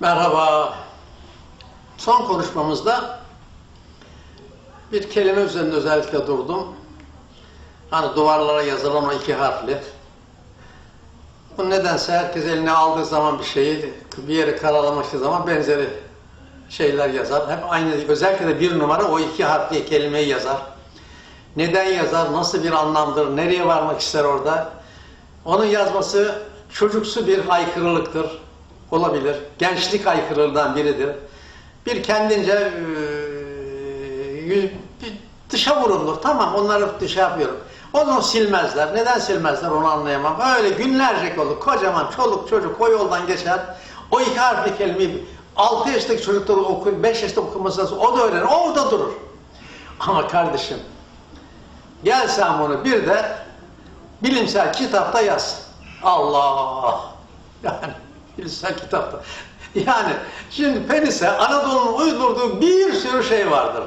Merhaba. Son konuşmamızda bir kelime üzerinde özellikle durdum. Hani duvarlara yazılan o iki harfli. Bu nedense herkes eline aldığı zaman bir şeyi, bir yeri karalamıştığı zaman benzeri şeyler yazar. Hep aynı, özellikle de bir numara o iki harfli kelimeyi yazar. Neden yazar, nasıl bir anlamdır, nereye varmak ister orada? Onun yazması çocuksu bir aykırılıktır. Olabilir. Gençlik aykırılığından biridir. Bir kendince bir dışa vurulur. Tamam onları dışa yapıyorum. Onu silmezler. Neden silmezler onu anlayamam. Öyle günlerce olur. Kocaman çoluk çocuk o yoldan geçer. O iki harfli kelimeyi 6 yaşındaki çocuklar okur, 5 yaşında okuması o da öğrenir. O orada durur. Ama kardeşim Gel sen bunu bir de bilimsel kitapta yaz. Allah! Yani bilimsel kitapta. Yani şimdi penise Anadolu'nun uydurduğu bir sürü şey vardır.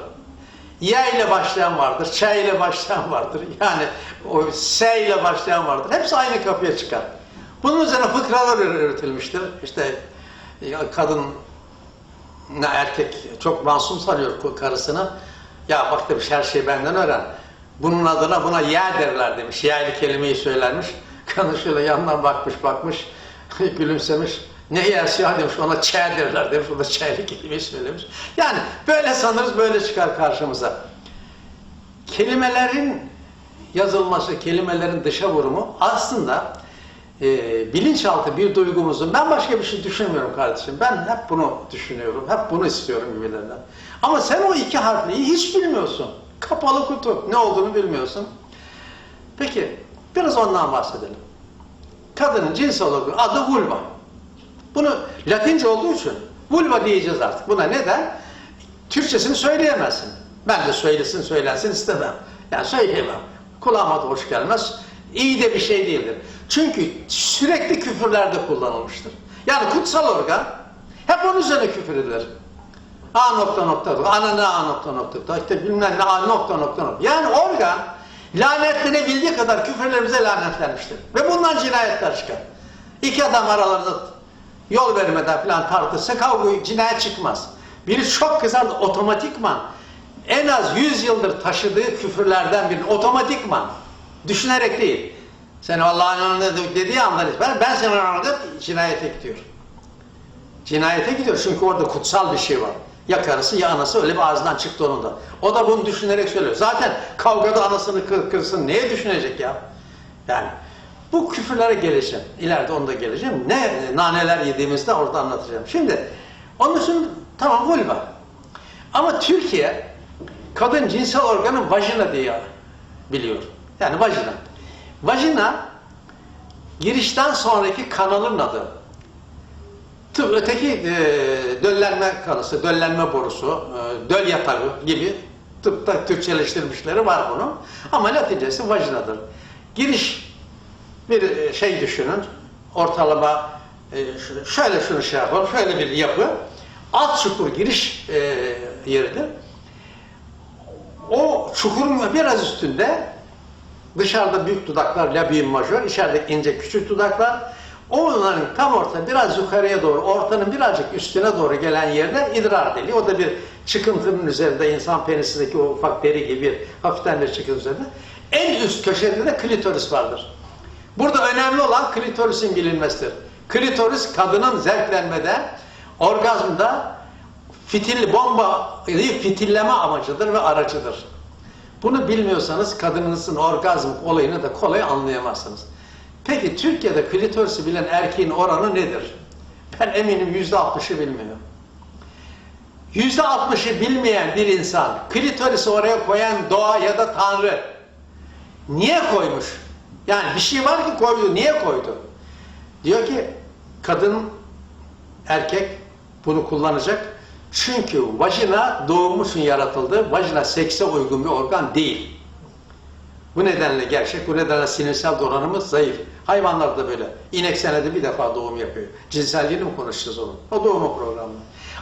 Y ile başlayan vardır, Ç ile başlayan vardır. Yani o S ile başlayan vardır. Hepsi aynı kapıya çıkar. Bunun üzerine fıkralar üretilmiştir. İşte ya kadın ne erkek çok masum sanıyor karısını. Ya bak demiş her şeyi benden öğren. Bunun adına buna ya derler demiş. Ya'lı kelimeyi söylermiş. Kadın şöyle yandan bakmış bakmış. Gülümsemiş. Ne yersi ya demiş ona ç derler demiş. O da ç'li kelimeyi söylemiş. Yani böyle sanırız böyle çıkar karşımıza. Kelimelerin yazılması, kelimelerin dışa vurumu aslında e, bilinçaltı bir duygumuzun, ben başka bir şey düşünmüyorum kardeşim, ben hep bunu düşünüyorum, hep bunu istiyorum gibilerinden. Ama sen o iki harfliyi hiç bilmiyorsun. Kapalı kutu, ne olduğunu bilmiyorsun. Peki, biraz ondan bahsedelim. Kadının cinsel organı adı vulva. Bunu Latince olduğu için vulva diyeceğiz artık. Buna neden? Türkçesini söyleyemezsin. Ben de söylesin söylensin istemem. Yani söyleyemem. Kulağıma da hoş gelmez. İyi de bir şey değildir. Çünkü sürekli küfürlerde kullanılmıştır. Yani kutsal organ hep onun üzerine küfür edilir. A nokta nokta ana ne A nokta nokta, işte bilmem ne A nokta nokta nokta. Yani organ lanetlenebildiği kadar küfürlerimize lanetlenmiştir. Ve bundan cinayetler çıkar. İki adam aralarında yol vermeden falan tartışsa kavga cinayet çıkmaz. Biri çok kızar da otomatikman en az 100 yıldır taşıdığı küfürlerden birini otomatikman düşünerek değil. Sen Allah'ın önünde dediği anda ben, ben senin önünde cinayete gidiyor. Cinayete gidiyor çünkü orada kutsal bir şey var. Ya karısı ya anası öyle bir ağzından çıktı onun da. O da bunu düşünerek söylüyor. Zaten kavgada anasını kır, kırsın neye düşünecek ya? Yani bu küfürlere geleceğim. İleride onu da geleceğim. Ne naneler yediğimizde orada anlatacağım. Şimdi onun için tamam vulva. Ama Türkiye kadın cinsel organı vajina diye biliyor. Yani vajina. Vajina girişten sonraki kanalın adı. Tıp, öteki e, döllenme kanısı, döllenme borusu, e, döl yatağı gibi tıpta Türkçeleştirmişleri var bunun. Ama latincesi vajinadır. Giriş bir e, şey düşünün, ortalama e, şöyle şunu şey yapalım, şöyle bir yapı. Alt çukur giriş e, yeridir. O çukurun biraz üstünde dışarıda büyük dudaklar labiyin majör, içeride ince küçük dudaklar. Onların tam orta biraz yukarıya doğru, ortanın birazcık üstüne doğru gelen yerde idrar deliği. O da bir çıkıntının üzerinde insan penisindeki o ufak deri gibi bir hafiften bir çıkıntı üzerinde. En üst köşede de klitoris vardır. Burada önemli olan klitorisin bilinmesidir. Klitoris kadının zevklenmede, orgazmda fitil bombayı fitilleme amacıdır ve aracıdır. Bunu bilmiyorsanız kadınınızın orgazm olayını da kolay anlayamazsınız. Peki Türkiye'de klitorisi bilen erkeğin oranı nedir? Ben eminim yüzde altmışı bilmiyor. Yüzde altmışı bilmeyen bir insan klitorisi oraya koyan doğa ya da tanrı niye koymuş? Yani bir şey var ki koydu, niye koydu? Diyor ki kadın, erkek bunu kullanacak. Çünkü vajina doğum için yaratıldı. Vajina sekse uygun bir organ değil. Bu nedenle gerçek, bu nedenle sinirsel donanımız zayıf. Hayvanlar da böyle. İnek senede bir defa doğum yapıyor. Cinselliğini mi konuşacağız onun? O doğumu programı.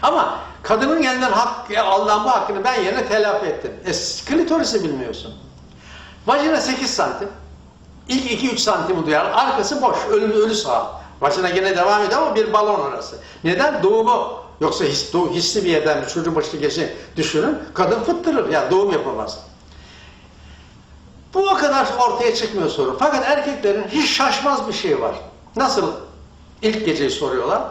Ama kadının elinden hak, ya bu hakkını ben yerine telafi ettim. E, klitorisi bilmiyorsun. Vajina 8 santim. İlk 2-3 santimi duyar. Arkası boş. Ölü, ölü saha. Başına yine devam ediyor ama bir balon orası. Neden? Doğumu. Yoksa his, doğu, hissi bir yerden bir çocuğun başına geçin düşünün. Kadın fıttırır. Yani doğum yapamaz. Bu o kadar ortaya çıkmıyor sorun. Fakat erkeklerin hiç şaşmaz bir şey var. Nasıl? İlk geceyi soruyorlar.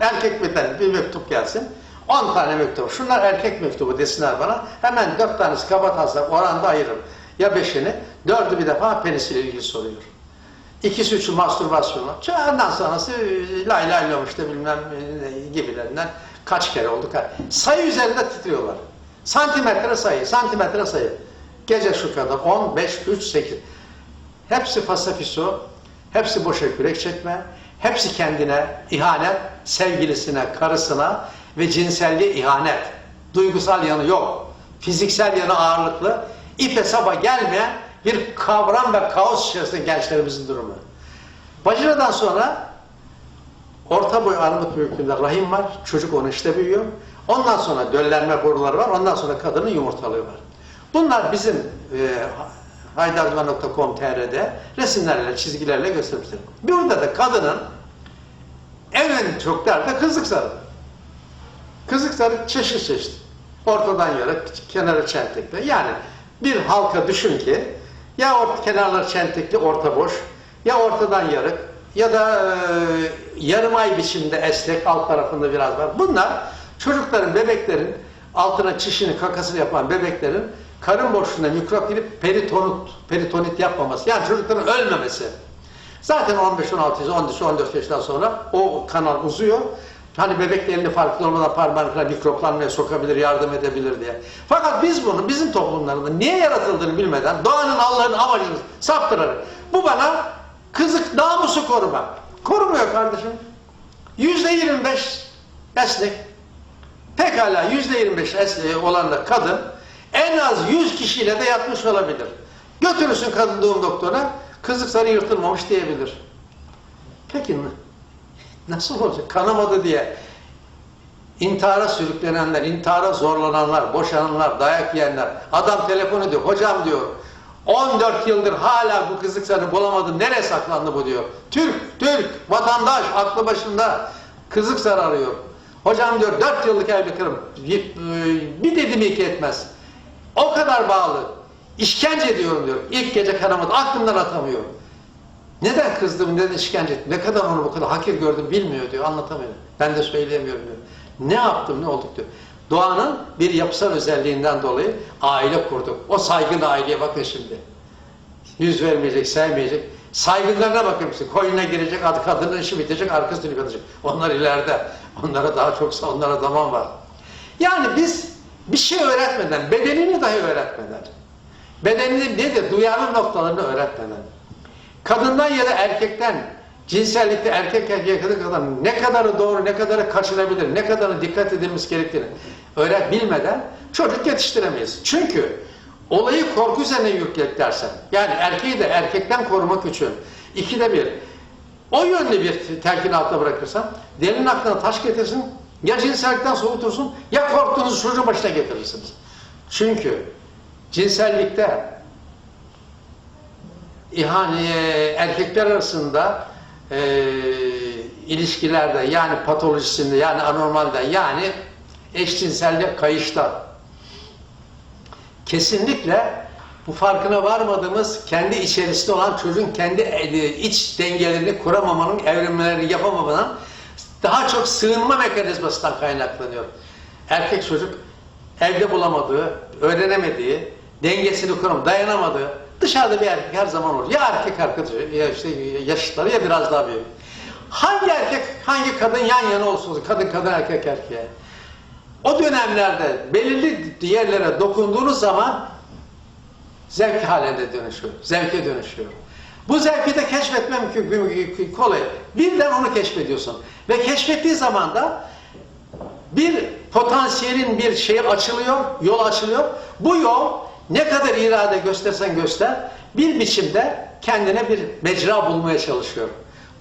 Erkek beden bir mektup gelsin. 10 tane mektup. Şunlar erkek mektubu desinler bana. Hemen 4 tanesi kaba taslak oranda ayırırım. Ya beşini, dördü bir defa penisiyle ilgili soruyor. İkisi üçü mastürbasyonu. Ondan sonrası e, lay lay lom işte bilmem e, gibilerinden kaç kere oldu. Sayı üzerinde titriyorlar. Santimetre sayı, santimetre sayı. Gece şu kadar 10, 5, 3, 8. Hepsi fasafiso, hepsi boşa kürek çekme, hepsi kendine ihanet, sevgilisine, karısına ve cinselliğe ihanet. Duygusal yanı yok. Fiziksel yanı ağırlıklı, ipe saba gelmeyen bir kavram ve kaos içerisinde gençlerimizin durumu. Bacıradan sonra orta boy armut büyüklüğünde rahim var. Çocuk onun işte büyüyor. Ondan sonra döllenme boruları var. Ondan sonra kadının yumurtalığı var. Bunlar bizim e, haydarduvar.com.tr'de resimlerle, çizgilerle göstermişler. Burada da kadının en çok derdi kızlık sarı. Kızlık sarı çeşit çeşit. Ortadan yarık, kenarı çentikli. Yani bir halka düşün ki ya ort kenarları çentikli, orta boş, ya ortadan yarık ya da e, yarım ay biçimde esnek, alt tarafında biraz var. Bunlar çocukların, bebeklerin altına çişini, kakasını yapan bebeklerin karın boşluğuna mikrop girip peritonit, peritonit yapmaması. Yani çocukların ölmemesi. Zaten 15, 16, 13, 14 yaşından sonra o kanal uzuyor. Hani bebek de elini farklı olmadan parmağını falan mikroplanmaya sokabilir, yardım edebilir diye. Fakat biz bunu bizim toplumlarında niye yaratıldığını bilmeden doğanın Allah'ın amacını saptırarak bu bana kızık namusu korumak. Korumuyor kardeşim. Yüzde 25 esnek. Pekala yüzde 25 esnek olan da kadın en az 100 kişiyle de yatmış olabilir. Götürürsün kadın doğum doktoruna kızık sarı yırtılmamış diyebilir. Peki nasıl olacak? Kanamadı diye intihara sürüklenenler, intihara zorlananlar, boşananlar, dayak yiyenler, adam telefon ediyor, hocam diyor, 14 yıldır hala bu kızlık sarı bulamadım, nereye saklandı bu diyor. Türk, Türk, vatandaş, aklı başında kızlık arıyor. Hocam diyor, 4 yıllık evliliklerim, bir, bir dedim iki etmez. O kadar bağlı, işkence ediyorum diyor. İlk gece kanamadı, aklımdan atamıyor. Neden kızdım, neden işkence ettim, ne kadar onu bu kadar hakir gördüm bilmiyor diyor, anlatamıyor. Ben de söyleyemiyorum diyor. Ne yaptım, ne olduk diyor. Doğanın bir yapısal özelliğinden dolayı aile kurduk. O saygın aileye bakın şimdi. Yüz vermeyecek, sevmeyecek. Saygınlarına bakın mısın? Koyuna girecek, adı kadının işi bitecek, arkasını yıkatacak. Onlar ileride. Onlara daha çok onlara zaman var. Yani biz bir şey öğretmeden, bedenini dahi öğretmeden, bedenini nedir, duyarlı noktalarını öğretmeden, kadından ya da erkekten cinsellikte erkek erkeğe kadar ne kadarı doğru, ne kadarı kaçınabilir, ne kadarı dikkat edilmesi gerektiğini öğret çocuk yetiştiremeyiz. Çünkü olayı korku üzerine yüklet dersen, yani erkeği de erkekten korumak için ikide bir o yönlü bir telkin bırakırsan delinin aklına taş getirsin, ya cinsellikten soğutursun ya korktuğunuz çocuğu başına getirirsiniz. Çünkü cinsellikte ihane erkekler arasında e, ilişkilerde yani patolojisinde yani anormalde yani eşcinsellik kayışta kesinlikle bu farkına varmadığımız kendi içerisinde olan çocuğun kendi e, iç dengelerini kuramamanın, evrimlerini yapamamanın daha çok sığınma mekanizmasından kaynaklanıyor. Erkek çocuk evde bulamadığı, öğrenemediği, dengesini kuram, dayanamadığı, dışarıda bir erkek her zaman olur. Ya erkek arkadaşı, ya işte yaşıtları ya biraz daha büyük. Hangi erkek, hangi kadın yan yana olsun, kadın kadın erkek erkeğe. O dönemlerde belirli yerlere dokunduğunuz zaman zevk halinde dönüşüyor, zevke dönüşüyor. Bu zevki de keşfetmem mümkün, kolay. Birden onu keşfediyorsun. Ve keşfettiği zaman da bir potansiyelin bir şeyi açılıyor, yol açılıyor. Bu yol ne kadar irade göstersen göster, bir biçimde kendine bir mecra bulmaya çalışıyor.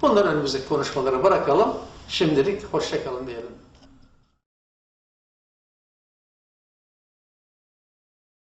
Bunları önümüzdeki konuşmalara bırakalım. Şimdilik hoşçakalın diyelim.